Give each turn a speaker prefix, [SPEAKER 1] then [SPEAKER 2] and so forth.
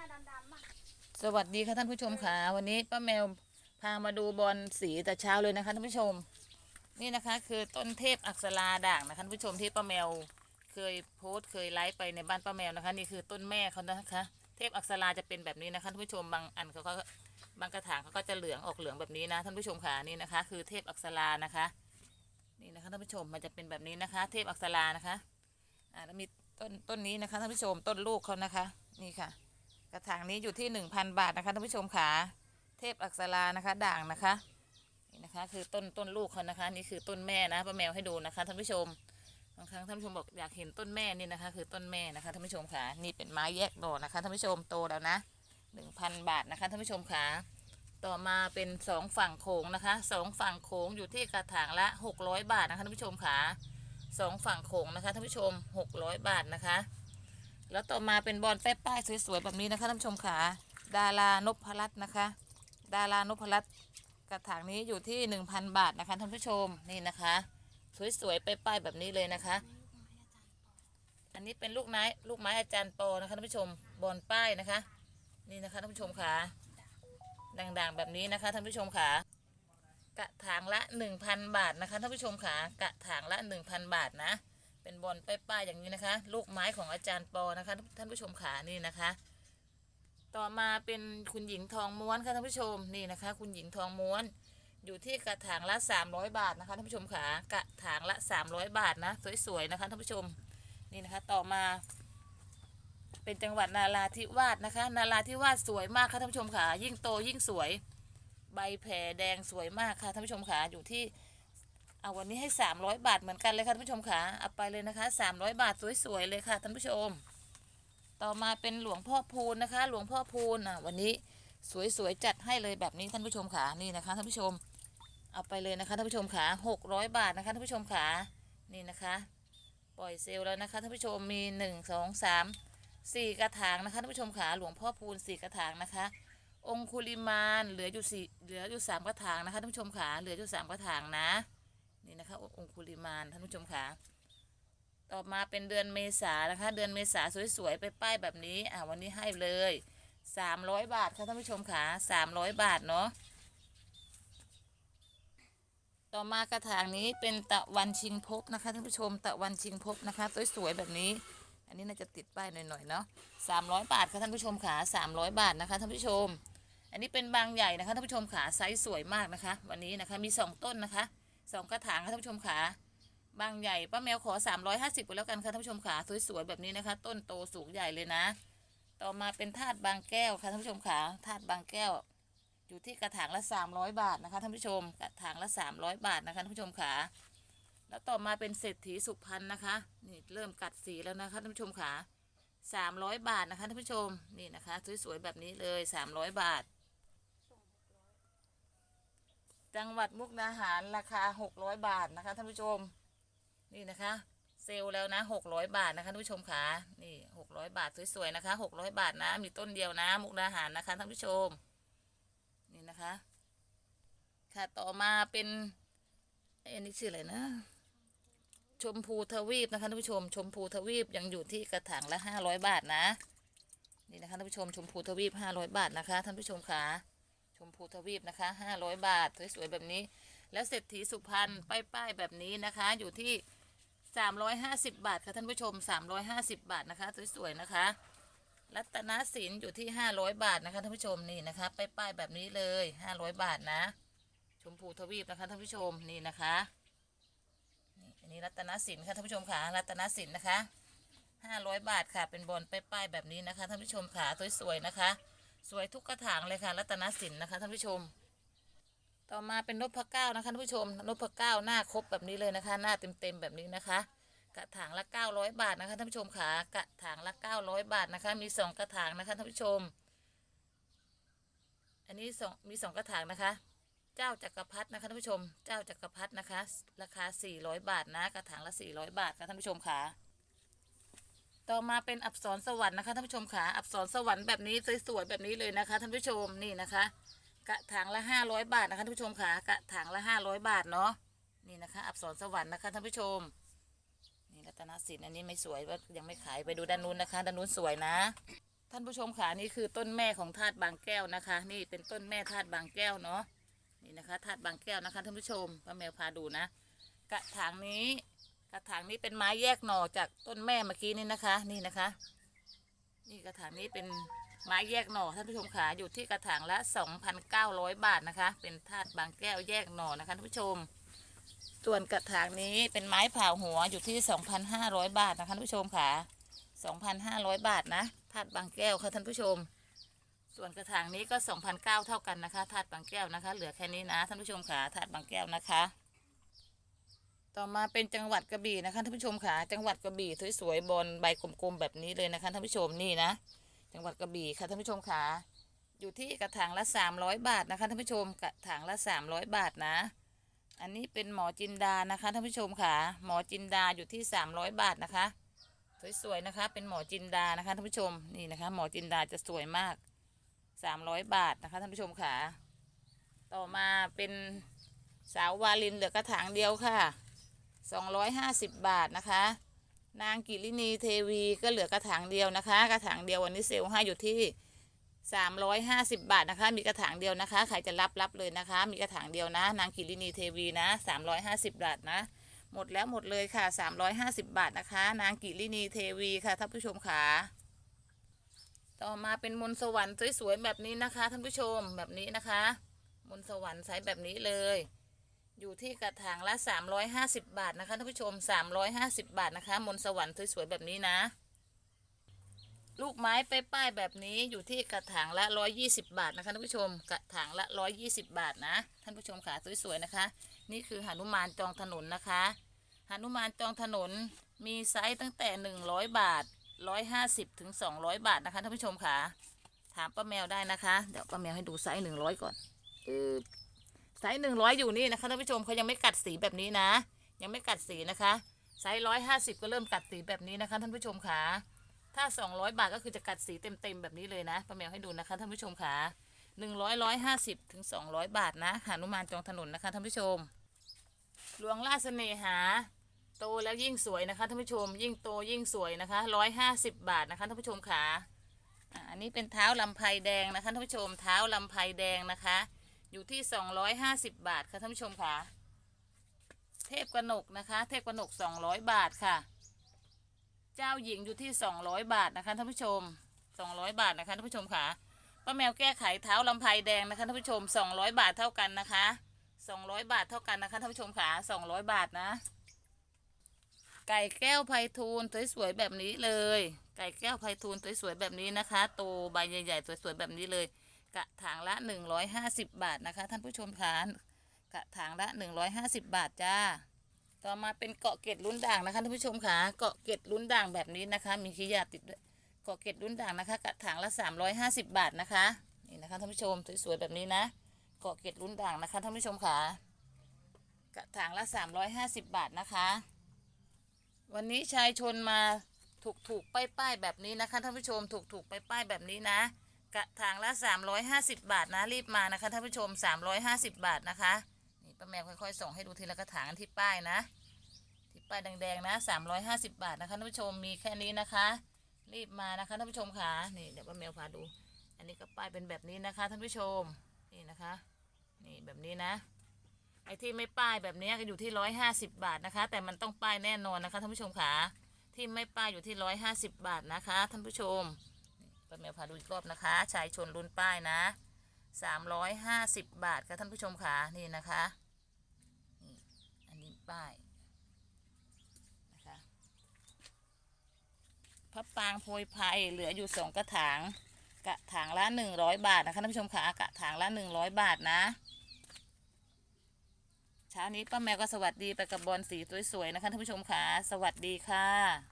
[SPEAKER 1] น่ะดำๆอะ
[SPEAKER 2] สวัสดีค่ะท่านผู้ชมค่ะวันนี้ป้าแมวพามาดูบอลสีแต่เช้าเลยนะคะท่านผู้ชม นี่นะคะคือต้นเทพอักษราด่างนะคะท่านผู้ชมที่ป้าแมวเคยโพสต์เคยไลฟ์ไปในบ้านป้าแมวนะคะ นี่คือต้นแม่เขานะคะ เทพอักษราจะเป็นแบบนี้นะคะท่านผู้ชมบางอันเขาก็บางกระถางเขาก็จะเหลืองออกเหลืองแบบนี้นะท่านผู้ชมค่ะนี่นะคะ คือเทพอักษรานะคะนี่นะคะท่านผู้ชมมันจะเป็นแบบนี้นะคะ เทพอักษรานะคะอ่าแล้วมีต้นต้นนี้นะคะท่านผู้ชมต้นลูกเขานะคะ นี่ค่ะ กระถางนี้อยู่ที่หนึ่งพันบาทนะคะท่านผู้ชมขาเทพอักษรานะคะ ด่างนะคะนี่นะคะ คือต้นต้นลูกเขานะคะ นี่คือต้นแม่นะป้าแมวให้ดูนะคะท่านผู้ชมบางครั้งท่านผู้ชมบอกอยากเห็นต้นแม่นี่นะคะ คือต้นแม่นะคะท่านผู้ชมขานี่เป็นไม้แยกดอกนะคะท่านผู้ชมโตแล้วนะหนึ่งพันบาทนะคะท่านผู้ชมขาต่อมาเป็นสองฝั่งโขงนะคะสองฝั่งโขงอยู่ที่กระถางละหกร้อยบาทนะคะท่านผู้ชมขาสองฝั่งโขงนะคะท่านผู้ชมหกร้อยบาทนะคะ แล้วต่อมาเป็นบอลแป้ป้ายสวยๆแบบนี้นะคะท่านผู้ชมขาดารานพรัตน์นะคะ ดารานพรัตน์กระถางนี้อยู่ที่หนึ่งพันบาทนะคะท่านผู้ชมนี่นะคะ สวยๆป้ายๆแบบนี้เลยนะคะ อันนี้เป็นลูกไม้ลูกไม้อาจารย์ปอนะคะท่านผู้ชมบอลป้ายนะคะ นี่นะคะท่านผู้ชมขาด่างๆแบบนี้นะคะท่านผู้ชมขากระถางละหนึ่งพันบาทนะคะท่านผู้ชมขากระถางละหนึ่งพันบาทนะ เป็นบอลป้ายๆอย่างนี้นะคะ ลูกไม้ของอาจารย์ปอนะคะท่านผู้ชมขานี่นะคะ ต่อมาเป็นคุณหญิงทองม้วนค่ะท่านผู้ชมนี่นะคะ คุณหญิงทองม้วน อยู่ที่กระถางละ 300 บาทนะคะท่านผู้ชมขากระถางละ 300 บาทนะสวยๆนะคะท่านผู้ชมนี่นะคะต่อมา เป็นจังหวัดนาราธิวาสนะคะ นาราธิวาสสวยมากค่ะท่านผู้ชมขายิ่งโตยิ่งสวย ใบแผ่แดงสวยมากค่ะท่านผู้ชมขาอยู่ที่ เอาวันนี้ให้ 300 บาทเหมือนกันเลยค่ะท่านผู้ชมค่ะเอาไปเลยนะคะ 300 บาทสวยๆเลยค่ะท่านผู้ชม ต่อมาเป็นหลวงพ่อพูนนะคะ หลวงพ่อพูนอะวันนี้สวยๆจัดให้เลยแบบนี้ท่านผู้ชมค่ะนี่นะคะท่านผู้ชม เอาไปเลยนะคะท่านผู้ชมค่ะ600 บาทนะคะท่านผู้ชมค่ะนี่นะคะ ปล่อยเซลล์แล้วนะคะท่านผู้ชมมี 1 2 3 4 กระถางนะคะท่านผู้ชมค่ะหลวงพ่อพูน4กระถางนะคะ องคุลิมานเหลืออยู่สี่เหลืออยู่สามกระถางนะคะท่านผู้ชมค่ะเหลืออยู่สามกระถางนะ นี่นะคะองคุลิมานท่านผู้ชมค่ะต่อมาเป็นเดือนเมษานะคะ เดือนเมษาสวยๆไปป้ายแบบนี้อ่าวันนี้ให้เลยสามร้อยบาทค่ะท่านผู้ชมค่ะสามร้อยบาทเนาะต่อมากระถางนี้เป็นตะวันชิงภพนะคะท่านผู้ชมตะวันชิงภพนะคะสวยๆแบบนี้ อันนี้น่าจะติดป้ายหน่อยๆเนาะสามร้อยบาทค่ะท่านผู้ชมค่ะสามร้อยบาทนะคะท่านผู้ชม อันนี้เป็นบางใหญ่นะคะท่านผู้ชมขาไซส์สวยมากนะคะ วันนี้นะคะมีสองต้นนะคะ สองกระถางค่ะท่านผู้ชมขาบางใหญ่ป้าแมวขอ 350ไปแล้วกันค่ะท่านผู้ชมขาสวยๆแบบนี้นะคะ ต้นโตสูงใหญ่เลยนะ ต่อมาเป็นธาตุบางแก้วค่ะท่านผู้ชมขาธาตุบางแก้ว อยู่ที่กระถางละ 300 บาทนะคะท่านผู้ชม กระถางละ 300 บาทนะคะท่านผู้ชมขาแล้วต่อมาเป็นเศรษฐีสุพรรณนะคะนี่เริ่มกัดสีแล้วนะคะท่านผู้ชมขา300 บาทนะคะท่านผู้ชมนี่นะคะ สวยๆแบบนี้เลย 300 บาท จังหวัดมุกดาหารราคา 600 บาทนะคะท่านผู้ชม นี่นะคะ เซลแล้วนะ 600 บาทนะคะท่านผู้ชมค่ะนี่ 600 บาทสวยๆนะคะ 600 บาทนะ มีต้นเดียวนะ มุกดาหารนะคะท่านผู้ชม นี่นะคะ ค่ะต่อมาเป็นอันนี้ชื่ออะไรนะ ชมพูทวีปนะคะท่านผู้ชม ชมพูทวีปยังอยู่ที่กระถางละ 500 บาทนะ นี่นะคะท่านผู้ชมชมพูทวีป 500 บาทนะคะท่านผู้ชมค่ะ ชมพูทวีปนะคะ 500 บาท สวยๆแบบนี้ แล้วเศรษฐีสุพรรณป้ายๆแบบนี้นะคะ อยู่ที่ 350 บาทค่ะท่านผู้ชม 350 บาทนะคะ สวยๆนะคะ รัตนสินอยู่ที่ 500 บาทนะคะท่านผู้ชมนี่นะคะป้ายๆแบบนี้เลย 500 บาทนะ ชมพูทวีปนะคะท่านผู้ชมนี่นะคะนี่อันนี้รัตนสินค่ะท่านผู้ชมค่ะรัตนสินนะคะ 500 บาทค่ะเป็นบอลป้ายๆแบบนี้นะคะท่านผู้ชมค่ะสวยๆนะคะ สวยทุกกระถางเลยค่ะ รัตนสินนะคะท่านผู้ชม ต่อมาเป็นนพเก้านะคะท่านผู้ชมนพเก้าหน้าครบแบบนี้เลยนะคะ หน้าเต็มๆแบบนี้นะคะ กระถางละ 900 บาทนะคะท่านผู้ชมค่ะกระถางละ 900 บาทนะคะ มีสองกระถางนะคะท่านผู้ชม อันนี้สองมีสองกระถางนะคะ เจ้าจักรพรรดินะคะท่านผู้ชม เจ้าจักรพรรดินะคะ ราคา 400 บาทนะ กระถางละ 400 บาทค่ะท่านผู้ชมค่ะ ต่อมาเป็นอับสรสวรรค์นะคะท่านผู้ชมค่ะอับสรสวรรค์แบบนี้สวยๆแบบนี้เลยนะคะท่านผู้ชมนี่นะคะ กระถางละห้าร้อยบาทนะคะท่านผู้ชมค่ะกระถางละห้าร้อยบาทเนาะนี่นะคะอับสรสวรรค์นะคะท่านผู้ชมนี่รัตนสินอันนี้ไม่สวยว่ายังไม่ขายไปดูด้านนู้นนะคะด้านนู้นสวยนะท่านผู้ชมค่ะนี่คือต้นแม่ของธาตุบางแก้วนะคะ นี่เป็นต้นแม่ธาตุบางแก้วเนาะนี่นะคะธาตุบางแก้วนะคะท่านผู้ชมป้าแมวพาดูนะ กระถางนี้ กระถางนี้เป็นไม้แยกหน่อจากต้นแม่เมื่อกี้นี่นะคะ นี่นะคะ นี่กระถางนี้เป็นไม้แยกหน่อท่านผู้ชมค่ะอยู่ที่กระถางละ 2,900 บาทนะคะ เป็นธาตุบางแก้วแยกหน่อนะคะท่านผู้ชม ส่วนกระถางนี้เป็นไม้ผ่าหัวอยู่ที่ 2,500 บาทนะคะท่านผู้ชมค่ะ2,500 บาทนะธาตุบางแก้วค่ะท่านผู้ชม ส่วนกระถางนี้ก็2,900เท่ากันนะคะธาตุบางแก้วนะคะ เหลือแค่นี้นะท่านผู้ชมค่ะธาตุบางแก้วนะคะ ต่อมาเป็นจังหวัดกระบี่นะคะท่านผู้ชมค่ะจังหวัดกระบี่สวยๆบนใบกลมๆแบบนี้เลยนะคะท่านผู้ชมนี่นะ จังหวัดกระบี่ค่ะท่านผู้ชมค่ะอยู่ที่กระถางละ 300 บาทนะคะท่านผู้ชมกระถางละ 300 บาทนะ อันนี้เป็นหมอจินดานะคะท่านผู้ชมค่ะหมอจินดาอยู่ที่ 300 บาทนะคะ สวยๆนะคะ เป็นหมอจินดานะคะท่านผู้ชมนี่นะคะ หมอจินดาจะสวยมาก 300 บาทนะคะท่านผู้ชมค่ะต่อมาเป็นสาววาลินเหลือกระถางเดียวค่ะ 250 บาทนะคะ นางกิรินีเทวีก็เหลือกระถางเดียวนะคะ กระถางเดียววันนี้เซลล์ให้อยู่ที่ 350 บาทนะคะ มีกระถางเดียวนะคะ ใครจะรับรับเลยนะคะ มีกระถางเดียวนะ นางกิรินีเทวีนะ 350 บาทนะ หมดแล้วหมดเลยค่ะ 350 บาทนะคะ นางกิรินีเทวีค่ะท่านผู้ชมค่ะต่อมาเป็นมนสวรรค์สวยๆแบบนี้นะคะท่านผู้ชมแบบนี้นะคะ มนสวรรค์ใช้แบบนี้เลย อยู่ที่กระถางละ 350 บาทนะคะท่านผู้ชม 350 บาทนะคะ มนสวรรค์สวยๆแบบนี้นะ ลูกไม้ไปป้ายแบบนี้อยู่ที่กระถางละ 120 บาทนะคะท่านผู้ชม กระถางละ 120 บาทนะท่านผู้ชมค่ะสวยๆนะคะ นี่คือหนุมานจองถนนนะคะหนุมานจองถนนมีไซส์ตั้งแต่ 100 บาท 150ถึง200 บาทนะคะท่านผู้ชมค่ะถามป้าแมวได้นะคะ เดี๋ยวป้าแมวให้ดูไซส์100 ก่อนอือ ไซส์100อยอยู่นี่นะคะท่านผู้ชมเขายังไม่กัดสีแบบนี้นะ ยังไม่กัดสีนะคะไซส์150ก็เริ่มกัดสีแบบนี้นะคะท่านผู้ชมค่ะถ้า200บาทก็คือจะกัดสีเต็มๆแบบนี้เลยนะป้าแมวให้ดูนะคะท่านผู้ชมค่ะ100 150ถึง200บาทนะหานุมานจองถนนนะคะท่านผู้ชมหลวงราชเสน่หา โตแล้วยิ่งสวยนะคะท่านผู้ชม ยิ่งโตยิ่งสวยนะคะ150บบาทนะคะท่านผู้ชมค่ะอ่าอันนี้เป็นเท้าลำไพแดงนะคะท่านผู้ชมเท้าลำไพแดงนะคะ อยู่ที่ 250 บาทค่ะท่านผู้ชมค่ะ เทพกระหนกนะคะ เทพกระหนก 200 บาทค่ะ เจ้าหญิงอยู่ที่ 200 บาทนะคะท่านผู้ชม 200 บาทนะคะท่านผู้ชมค่ะป้าแมวแก้ไขเท้าลำไพแดงนะคะท่านผู้ชม 200 บาทเท่ากันนะคะ 200 บาทเท่ากันนะคะท่านผู้ชมค่ะ 200 บาทนะ ไก่แก้วไพฑูรย์สวยๆแบบนี้เลย ไก่แก้วไพฑูรย์สวยๆแบบนี้นะคะ โตใบใหญ่ๆสวยๆแบบนี้เลย กระถางละ 150 บาทนะคะ ท่านผู้ชมคะกระถางละ 150 บาทจ้า ต่อมาเป็นเกาะเกร็ดลุ้นด่างนะคะท่านผู้ชมคะเกาะเกร็ดลุ้นด่างแบบนี้นะคะ มีขี้ยาติดด้วยเกาะเกร็ดลุ้นด่างนะคะ กระถางละ 350 บาทนะคะนี่นะคะท่านผู้ชมสวยๆแบบนี้นะเกาะเกร็ดลุ้นด่างนะคะท่านผู้ชมค่ะกระถางละ 350 บาทนะคะ วันนี้ชายชนมาถูกถูกๆป้ายๆแบบนี้นะคะท่านผู้ชมถูกถูกๆป้ายๆแบบนี้นะ กระถางละ 350 บาทนะรีบมานะคะท่านผู้ชม 350 บาทนะคะนี่ป้าแมวค่อยๆส่งให้ดูทีละกระถางที่ป้ายนะ ที่ป้ายแดงๆนะ 350 บาทนะคะท่านผู้ชมมีแค่นี้นะคะ รีบมานะคะท่านผู้ชมค่ะนี่เดี๋ยวป้าแมวพาดู อันนี้ก็ป้ายเป็นแบบนี้นะคะท่านผู้ชมนี่นะคะนี่แบบนี้นะไอ้ที่ไม่ป้ายแบบนี้ก็อยู่ที่ร้อยห้าสิบบาทนะคะ แต่มันต้องป้ายแน่นอนนะคะท่านผู้ชมค่ะที่ไม่ป้ายอยู่ที่ร้อยห้าสิบบาทนะคะท่านผู้ชม ป้าแมวพาดูอีกรอบนะคะ ชายชนรุ่นป้ายนะสามร้อยห้าสิบบาทค่ะท่านผู้ชมค่ะนี่นะคะนี่อันนี้ป้ายนะคะพระปางโพยไพรเหลืออยู่สองกระถางกระถางละหนึ่งร้อยบาทนะคะท่านผู้ชมค่ะกระถางละหนึ่งร้อยบาทนะเช้านี้ป้าแมวก็สวัสดีไปกับบอลสีสวยๆนะคะท่านผู้ชมค่ะสวัสดีค่ะ